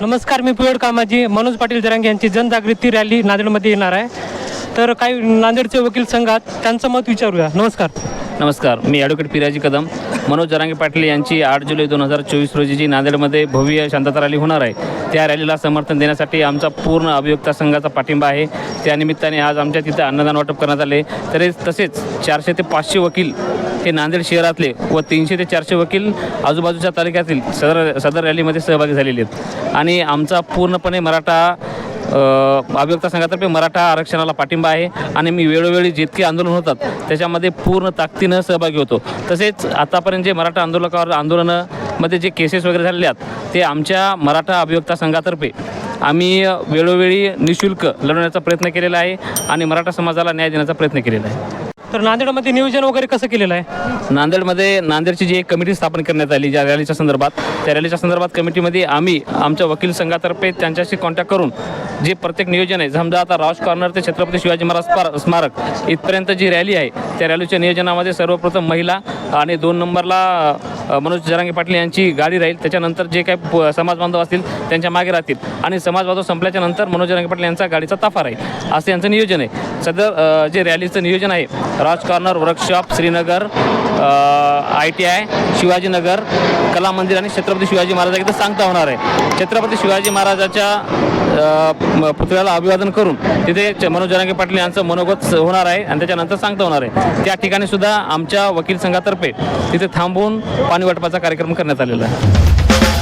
नमस्कार मी पिवड कामाजी मनोज पाटील जरांगे यांची जनजागृती रॅली नांदेडमध्ये येणार आहे. तर काही नांदेडचे वकील संघात त्यांचं मत विचारूया. नमस्कार. नमस्कार मी ॲडव्होकेट पिराजी कदम. मनोज जरांगे पाटील यांची आठ जुलै दोन हजार चोवीस रोजी जी नांदेडमध्ये भव्य शांतता रॅली होणार आहे त्या रॅलीला समर्थन देण्यासाठी आमचा पूर्ण अभियोक्ता संघाचा पाठिंबा आहे. त्यानिमित्ताने आज आमच्या तिथं अन्नदान वाटप करण्यात आले. तरी तसेच चारशे ते पाचशे वकील हे नांदेड शहरातले व तीनशे ते चारशे वकील आजूबाजूच्या तालुक्यातील सदर सदर रॅलीमध्ये सहभागी झालेले आहेत. आणि आमचा पूर्णपणे मराठा अ, अभियोक्ता संघातर्फे मराठा आरक्षणाला पाठिंबा आहे आणि मी वेळोवेळी जितके आंदोलन होतात त्याच्यामध्ये पूर्ण ताकदीनं सहभागी होतो. तसेच आतापर्यंत जे मराठा आंदोलकावर आंदोलनामध्ये जे केसेस वगैरे झालेले आहेत ते आमच्या मराठा अभियोक्ता संघातर्फे आम्ही वेळोवेळी निशुल्क लढवण्याचा प्रयत्न केलेला आहे आणि मराठा समाजाला न्याय देण्याचा प्रयत्न केलेला आहे. तर नांदेडमध्ये नियोजन वगैरे कसं केलेलं आहे? नांदेडमध्ये नांदेडची जी एक कमिटी स्थापन करण्यात आली ज्या रॅलीच्या संदर्भात त्या रॅलीच्या संदर्भात कमिटीमध्ये आम्ही आमच्या वकील संघातर्फे त्यांच्याशी कॉन्टॅक्ट करून जे प्रत्येक नियोजन आहे समजा आता राज कॉर्नर ते छत्रपती शिवाजी महाराज स्मारक इथपर्यंत जी रॅली आहे त्या रॅलीच्या नियोजनामध्ये सर्वप्रथम महिला आणि दोन नंबरला मनोज जरांगे पाटील यांची गाडी राहील. त्याच्यानंतर जे काही प- समाज बांधव असतील त्यांच्या मागे राहतील. आणि समाज बांधव संपल्याच्या नंतर मनोज जरांगे पाटील यांचा गाडीचा ताफा राहील. असं यांचं नियोजन आहे. सदर जे रॅलीचं नियोजन आहे Raj corner workshop Shrinagar I T I Shivajinagar Kala Mandir आणि छत्रपती शिवाजी महाराज इथं सांगता होणार आहे. छत्रपती शिवाजी महाराजाच्या पुतळ्याला अभिवादन करून तिथे मनोज जरांगे पाटील यांचं मनोगत होणार आहे आणि त्याच्यानंतर सांगता होणार आहे. त्या ठिकाणी सुद्धा आमच्या वकील संघातर्फे तिथे थांबून पाणी वाटपाचा कार्यक्रम करण्यात आलेला आहे.